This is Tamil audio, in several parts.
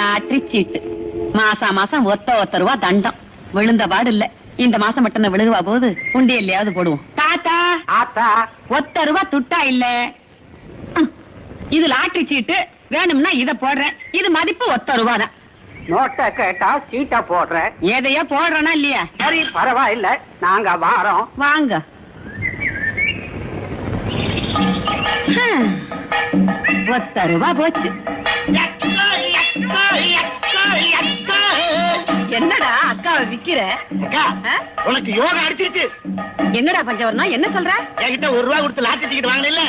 லாட்டரி சீட்டு. மாசா மாசம் ஒத்த ஒத்த ரூபா தண்டம். விழுந்த பாடு இல்ல இந்த மாசம் மட்டும் விழுகுவா போது உண்டியல்லையாவது போடுவோம். தாத்தா! ஆத்தா! ஒத்த ரூபா துட்டா இல்ல. இது லாட்டரி சீட்டு வேணும்னா இத போடுறேன். இது மதிப்பு ஒத்த ரூபா தான் நோட்டை கேட்டா சீட்டை போடுறேன். எதையோ போடுறேனா இல்லையா? சரி பரவாயில்ல. நாங்க வாரோம். வாங்க. ஒத்த ரூபா போச்சு. என்னடா அக்காவை விக்கிற? உனக்கு யோகா அடிச்சிருச்சு. என்னடா பஞ்சவர்ணம் என்ன சொல்ற? என்கிட்ட ஒரு ரூபா கொடுத்து லாட்டரி டிக்கெட் வாங்கல.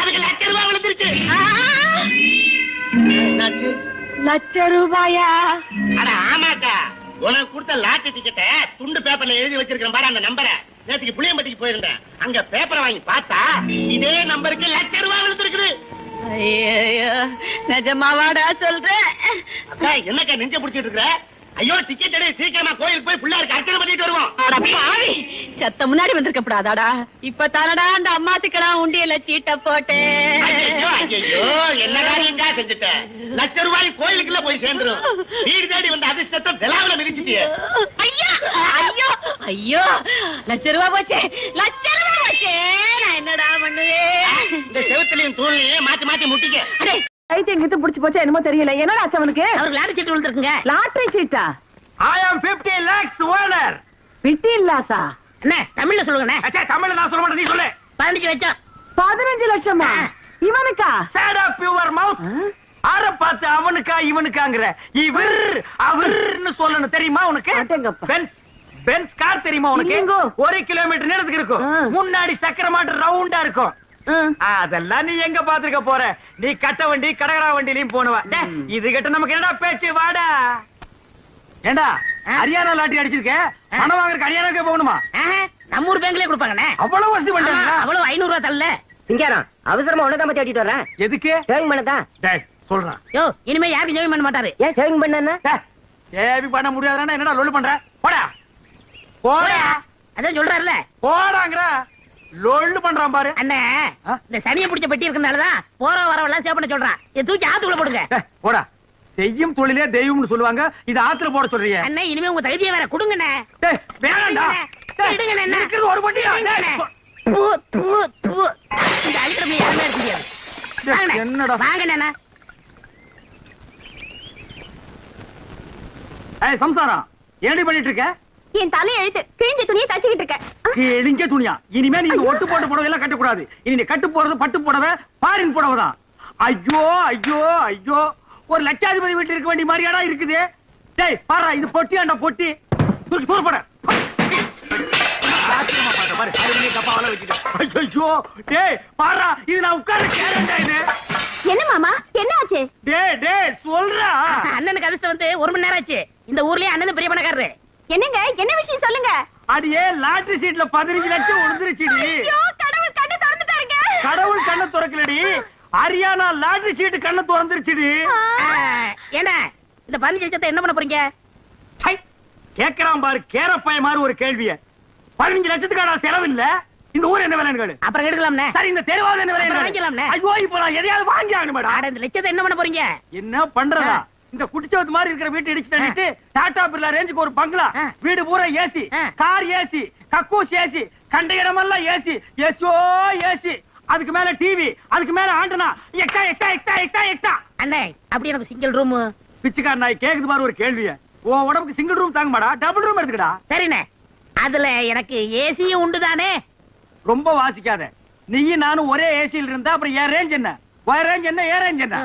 அதுக்கு லட்ச ரூபா விழுந்துருச்சு. லட்ச ரூபாயா? அட ஆமாக்கா. உனக்கு கொடுத்த லாட்டரி டிக்கெட்டை துண்டு பேப்பர்ல எழுதி வச்சிருக்கேன் பாரு அந்த நம்பரை நேத்துக்கு புளியம்பட்டிக்கு போயிருந்தேன். அங்க பேப்பரை வாங்கி பார்த்தா இதே நம்பருக்கு லட்ச ரூபா விழுந்திருக்குது. ஐயோ நிஜமாவாடா சொல்ற? அக்கா என்னக்கா நெஞ்ச புடிச்சிட்டு இருக்கிற? ஐயோ டிக்கெட் எடு சீக்கிரமா கோயிலுக்கு போய் பிள்ளையாருக்கு அர்ச்சனை பண்ணிட்டு வருவோம். சத்த முன்னாடி வந்திருக்க கூடாதாடா. இப்ப தானடா அந்த அம்மாத்துக்கெல்லாம் உண்டியல சீட்ட போட்டேன் என்னடா நீங்க செஞ்சுட்ட? லட்ச ரூபாய் கோயிலுக்குள்ள போய் சேர்ந்துரும். வீடு தேடி வந்த அதிர்ஷ்டத்தை விழாவில மிதிச்சிட்டியே. ஐயோ ஐயோ ஐயோ லட்ச ரூபா போச்சே லட்ச ரூபா போச்சே நான் என்னடா பண்ணுவேன்? இந்த செவுத்துலயும் தூண்லயும் மாத்தி மாத்தி முட்டிக்க. பைத்தியம் கித்து புடிச்சு போச்சா என்னமோ தெரியல. என்னடா ஆச்சு அவனுக்கு? அவருக்கு லாரி சீட்டு விழுந்திருக்குங்க. லாட்டரி சீட்டா? I am 50 lakhs owner. விட்டி இல்லாசா? அண்ணே தமிழ்ல சொல்லுங்கண்ணே. அச்சா தமிழ்ல நான் சொல்ல மாட்டேன் நீ சொல்லு. பதினஞ்சு லட்சம். பதினஞ்சு லட்சமா? இவனுக்கா? Sad up your mouth. ஆற பார்த்து அவனுக்கா இவனுக்காங்கிற. இவர் அவர்னு சொல்லணும். தெரியுமா உனக்கு. பென்ஸ் பென்ஸ் கார் தெரியுமா உனக்கு. ஒரு கிலோமீட்டர் நேரத்துக்கு இருக்கும். முன்னாடி சக்கர மாட்டு ரவுண்டா இருக்கும். அதெல்லாம் நீ எங்க பாத்துக்க போற? நீ கட்ட வண்டி கடகரா வண்டிலையும் போனவ. டேய், இது கிட்ட நமக்கு என்னடா பேச்சு? வாடா. ஏண்டா ஹரியானா லாட்டரி அடிச்சிருக்க? பணம் வாங்குறதுக்கு ஹரியானாக்கே போகணுமா? நம்ம ஊர் பேங்க்லயே கொடுப்பாங்கண்ணே. அவ்வளவு வசதி பண்றாங்களா அவ்வளவு ஐநூறு ரூபா தரல. சிங்காரம் அவசரமா உனதான் அடிட்டு வரேன் எதுக்கு? சேவிங் பண்ணதான் டேய் சொல்றான் யோ இனிமே யாருக்கும் ஜெயம் பண்ண மாட்டாரு. ஏன் சேவிங் பண்ணா ஏவி பண்ண முடியாதுன்னா என்னடா லொல்லு பண்ற? போடா. போடா. அதான் சொல்றாருல போடாங்கற லொல்லு பண்றான் பாரு. அண்ணே? இந்த சனியை பிடிச்ச பெட்டி இருக்கனாலதான் போற வரவெல்லாம் சேவ் பண்ண சொல்றான். இதை தூக்கி ஆத்துக்குள்ள போடுங்க. போடா. செய்யும் தொழிலே தெய்வம்னு சொல்லுவாங்க. இது ஆத்துல போட சொல்றீங்க அண்ணே இனிமே உங்க தகுதியை வேற கொடுங்கண்ணே. என்ன? இருக்கிறது ஒரு பட்டியா. தூ. இந்த அழுத்தம் யாருமே வாங்கண்ணே. என்னடா? வாங்கண்ணே ஏய் சம்சாரம். என்னடி பண்ணிட்டு இருக்க? என் தலை எழுத்து கிழிஞ்ச துணியை தச்சுக்கிட்டு இருக்கேன். கிழிஞ்ச துணியா? இனிமே நீ இந்த ஒட்டு போட்ட புடவை எல்லாம் கட்டக்கூடாது இனி நீ கட்டு போறது பட்டு புடவை பாரின் புடவை தான். ஐயோ ஐயோ ஐயோ. ஒரு லட்சாதிபதி வீட்டுல இருக்க வேண்டிய மாதிரியாடா இருக்குது. டேய் பாரு இது பொட்டியாண்டா பொட்டி. தூக்கி தூர போட. என்ன மாமா என்ன ஆச்சு? டேய், டேய், சொல்றா. அண்ணனுக்கு அதிர்ஷ்டம் வந்து ஒரு மணி நேரம் ஆச்சு. இந்த ஊர்லயே அண்ணன் பெரிய பணக்காரரு. என்னங்க? என்ன விஷயம் சொல்லுங்க? அடியே லாட்டரி சீட்ல பதினஞ்சு லட்சம் விழுந்துருச்சுடி ஐயோ கடவுள் கண்ணு திறந்துட்டாருங்க கடவுள் கண்ணை திறக்கலடி. ஹரியானா லாட்டரி சீட்டு கண்ணை திறந்துருச்சுடி. ஏண்ணே இந்த பதினஞ்சு லட்சத்தை என்ன பண்ண போறீங்க? கேக்குறான் பாரு கேரப்பாய மாதிரி ஒரு கேள்விய. பதினஞ்சு லட்சத்துக்கான செலவு இல்ல. இந்த ஊர் என்ன விலைன்னு கேளு. அப்புறம் எடுக்கலாம்ண்ணே சரி இந்த தெருவாவது என்ன விலை வாங்கிக்கலாம்ண்ணே. ஐயோ இப்போ நான் எதையாவது வாங்கி ஆகணும் மேடம் ஆட இந்த லட்சத்தை என்ன பண்ண போறீங்க? என்ன பண்றதா? இந்த குடிச்சவத்து மாதிரி இருக்கிற வீட்டை இடிச்சு தள்ளிட்டு டாடா பிர்லா ரேஞ்சுக்கு ஒரு பங்களா. வீடு பூரா ஏசி. கார் ஏசி கக்கூஸ் ஏசி கண்ட இடமெல்லாம் ஏசி ஏசியோ ஏசி அதுக்கு மேல டிவி அதுக்கு மேல antenna. Extra extra extra extra extra. அண்ணே அப்படி எனக்கு சிங்கிள் ரூம் பிச்சைக்கார நாய் கேக்குது பாரு ஒரு கேள்விய. உன் உடம்புக்கு சிங்கிள் ரூம் தாங்க மாடா டபுள் ரூம் எடுத்துக்கடா. சரிண்ணே. அதுல எனக்கு ஏசியும் உண்டு தானே? ரொம்ப வாசிக்காத. நீயும் நானும் ஒரே ஏசியில் இருந்தா அப்புறம் என் ரேஞ்ச் என்ன? உன் ரேஞ்ச் என்ன? ஏன் ரேஞ்ச் என்ன.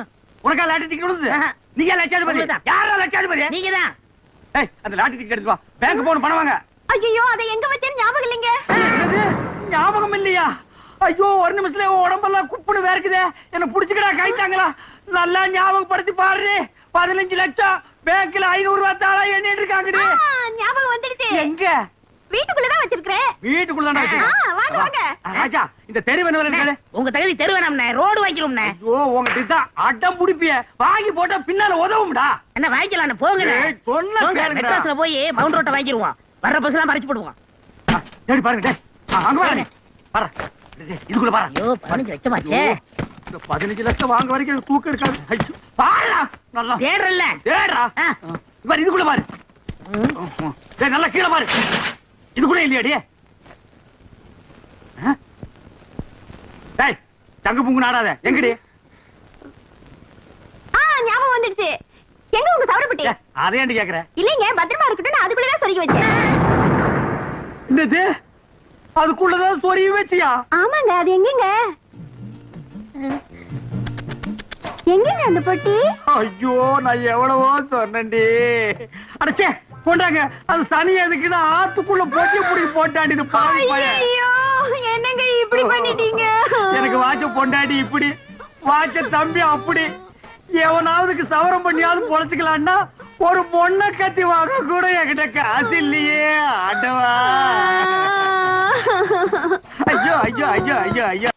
உனக்கா டிக்கெட் விழுது. நீங்க லட்சாதிபதி. யாரா லட்சாதிபதி? நீங்க தான் ஏய் அந்த லாட்டரி டிக்கெட் எடுத்து வா பேங்க் போன பணம் வாங்க. ஐயோ அதை எங்க வச்சேன்னு ஞாபகம் இல்லைங்க? ஞாபகம் இல்லையா? ஐயோ ஒரு நிமிஷத்துல உடம்பெல்லாம் குப்புன்னு வேர்க்குதே. என்ன புடிச்சுக்கடா கைத்தாங்களா நல்லா ஞாபகப்படுத்தி பாரு பதினஞ்சு லட்சம் பேங்க்ல ஐநூறு ரூபாய் தாளா எண்ணிட்டு இருக்காங்கடி. ஆ, ஞாபகம் வந்துடுச்சு. எங்க? வீட்டுக்குள்ளதான் வச்சிருக்கிறேன். வீட்டுக்குள்ள ஆ, வாங்க, வாங்க. ராஜா இந்த தெரு உங்க தகுதி தெரு வேணாம்ண்ணே ரோடு வாங்கிக்கிறோம்ண்ணே ஐயோ உங்ககிட்ட தான் அடம் புடிப்பிய. வாங்கி போட்டா பின்னால உதவும்டா. என்ன வாங்கிக்கலாம் போங்க சொன்னா. மெட்ராஸ்ல போய் மவுண்ட் ரோட்டை வாங்கிடுவோம். வர்ற பஸ் எல்லாம் மறைச்சு போடுவோம். தேடி பாருங்க அங்க பாருங்க பாரு இதுக்குள்ள பாரு ஐயோ பதினஞ்சு லட்சமாச்சே இந்த பதினஞ்சு லட்சம் வாங்க வரைக்கும் எனக்கு தூக்கம் இருக்காது. ஐயோ, பாருடா நல்லா. தேடுறல்ல. ஏடா பாரு இதுக்குள்ள பாரு. டேய் நல்லா கீழே பாரு. இதுக்குள்ள இல்லையாடி? ஆ? டேய் தங்கு புங்கு நாடாத. எங்கடி? ஆ ஞாபகம் வந்துடுச்சு. எங்க உங்க சவரப்பட்டி? அதை ஏன்டி கேக்குற? இல்லைங்க பத்திரமா இருக்கட்டும் நான் அதுக்குள்ளதான் சொருகி வச்சேன். என்னது? அதுக்குள்ளதான் சொருகி வச்சியா? ஆமாங்க அது எங்கங்க? எங்கங்க அந்த பொட்டி? ஐயோ நான் எவ்வளவோ சொன்னேன்டி. அடச்சே கொண்டாங்க. அது சனி எதுக்குன்னா ஆத்துக்குள்ள பொட்டி புடி. ஐயோ என்னங்க இப்படி பண்ணிட்டீங்க? எனக்கு வாட்ச பொண்டாடி இப்படி வாட்ச தம்பி அப்படி. எவனாவதுக்கு சவரம் பண்ணியாவது பொழைச்சுக்கலான்னா ஒரு பொண்ணை கத்தி வாங்க கூட என்கிட்ட காசு இல்லையே ஆண்டவா ஐயோ ஐயோ ஐயோ ஐயோ ஐயோ.